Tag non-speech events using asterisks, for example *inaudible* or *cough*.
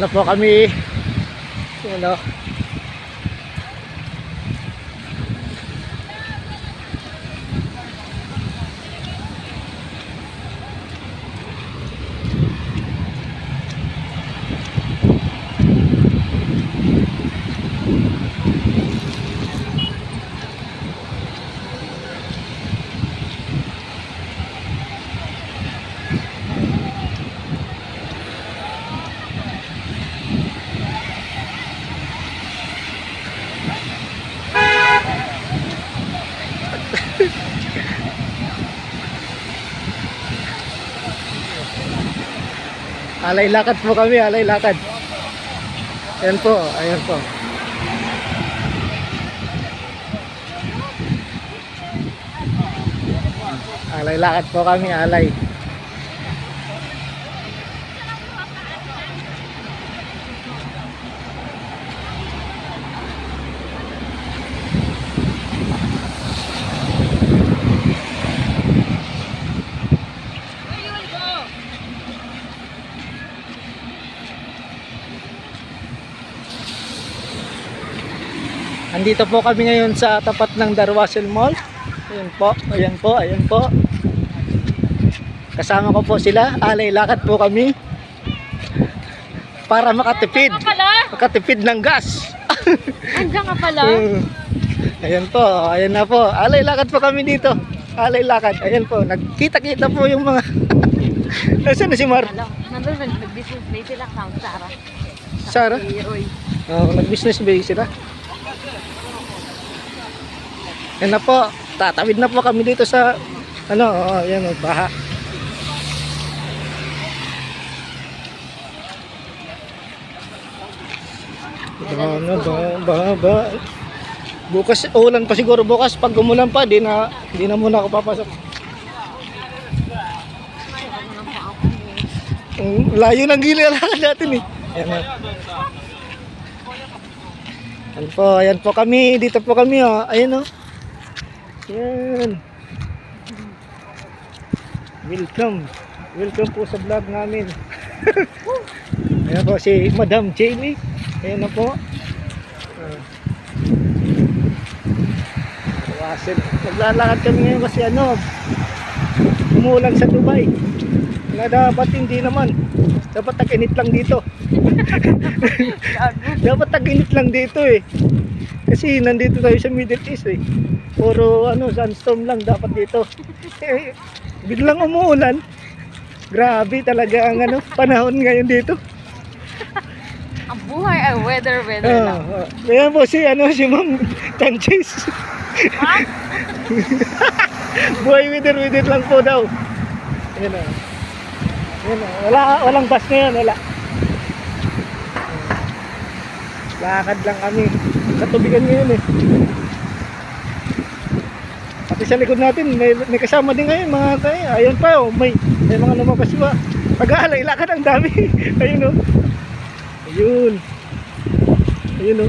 na po kami. Ano? Alay lakad po kami, alay lakad. Ayan po, ayan po. Alay lakad po kami, alay. Andito po kami ngayon sa tapat ng Darwasil Mall. Ayan po, ayan po, ayan po. Kasama ko po sila, alay lakad po kami. Para makatipid, makatipid ng gas. *laughs* Andiyan ka pala? Mm. Ayan po, ayan na po. Alay lakad po kami dito. Alay lakad, ayan po. Nagkita-kita po yung mga... *laughs* Nasaan na si Mar? Nandun nag- nag-business day sila sa Sarah. Sarah? Oh, nag-business ba sila? Yan na po. Tatawid na po kami dito sa ano, oh, yan oh, baha. Ano ba, ba, ba. Bukas, ulan pa siguro bukas. Pag umulan pa, di na, di na muna ako papasok. Layo ng gilid *laughs* natin eh. Ayan na. Ayan po, ayan po kami. Dito po kami oh. Ayan oh. Ayan. Welcome. Welcome po sa vlog namin. *laughs* ayan po si Madam Jamie. Ayan na po. Ah. Wasin. Naglalakad kami ngayon kasi ano, umulan sa Dubai. Na dapat hindi naman. Dapat tag-init lang dito. *laughs* dapat tag-init lang dito eh. Kasi nandito tayo sa Middle East eh. Puro ano, sandstorm lang dapat dito. Eh, biglang umuulan. Grabe talaga ang ano, panahon ngayon dito. Ang buhay ay weather, weather Ah, lang. ah. Kaya po si ano si Ma'am Chanches. Ha? *laughs* Buhay wither wither lang po daw. Yan o. Yan o. Wala, walang bus ngayon, wala. Lakad lang kami. Sa tubigan ngayon eh. Pati sa likod natin, may, may kasama din ngayon mga tayo. Ayun pa oh, may, may mga lumabas pa. Pag-aalay, lakad ang dami. *laughs* Ayun o. Ayun. Ayun o.